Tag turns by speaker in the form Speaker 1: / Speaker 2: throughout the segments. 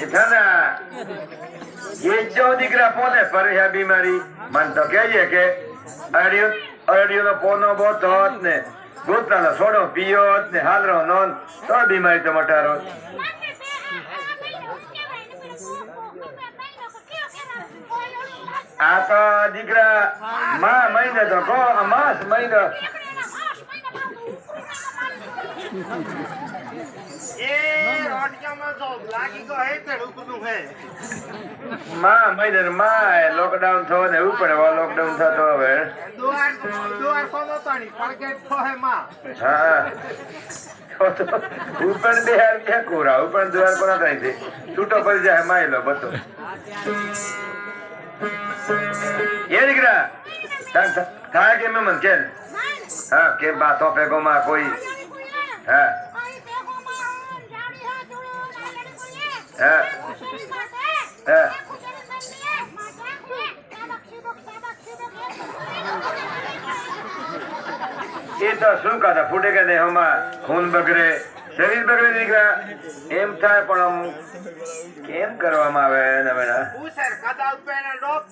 Speaker 1: એ થાના એ જો દીકરા પોને ફરી આ બીમારી, મન તો કહીએ કે અડિયો ને. ગોતરાનો સોડો પીયો હોત ને, હાલરો નોન તો બીમારી તો મટારો દીકરા માં મહિને તો કો આ માસ મહિનો.
Speaker 2: એ
Speaker 1: માં મૈદરમાં લોકડાઉન થયો ને એવું પડે લોકડાઉન થતો હવે.
Speaker 2: હે માં.
Speaker 1: હા. તો તો બે હાર ક્યાં કોરા ઉપર દ્વાર કોના થાય છે. છૂટો પડી જાય માયલો બધો. એ દીકરા થાય કે મેમન કેમ? હા કે બાતો પેગોમાં કોઈ. હા. હા. હા. એ તો શું કાતા ફૂટે કે નહીં ખૂન બગડે. શરીર બગડે દીકરા એમ થાય પણ આમ કેમ કરવામાં આવે એના
Speaker 2: મેડા ડોપ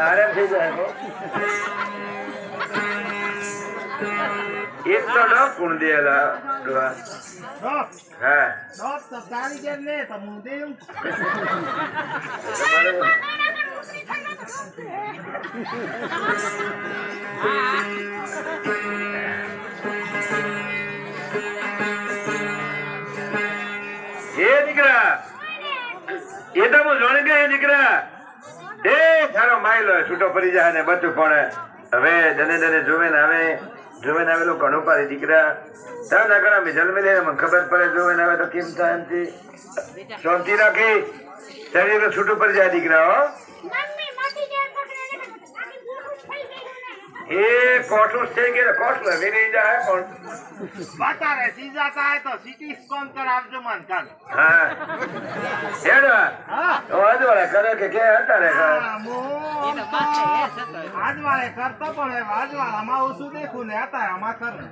Speaker 1: આરામ થઈ જાય એક તો ન ગુણ દેલા એ દીકરા એ તો હું જોણી ગયા દીકરા એ, તારો માયલો છૂટો પડી જાય ને, બધું પણ હવે દને દને જોવે ને હવે જોવે ને આવેલું ઘણું પાડી દીકરા, તાર ના ઘણા મેં મિલે, મને ખબર પડે જોવે ને હવે તો કેમ એમથી શાંતિ રાખી. શરીર છૂટું પડી જાય દીકરા, હો. એ કોઠું થઈ ગયું. કોઠું નહીં જાય પણ.
Speaker 2: બાતારે સીઝા થાય તો સિટી સ્કોન કરાવજો મન કાલ
Speaker 1: હા. હેડવા
Speaker 2: હા.
Speaker 1: તો અજવાળા કરે કે કે હતા રે
Speaker 2: હા, હું આજવાળે કરતો પણ હવે આજવાળામાં હું શું દેખું ને અત્યારે આમાં કરું.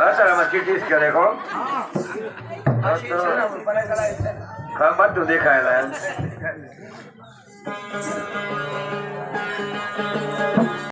Speaker 1: અત્યારમાં ચીટીસ કરે કો
Speaker 2: હા.
Speaker 1: બધું દેખાયેલા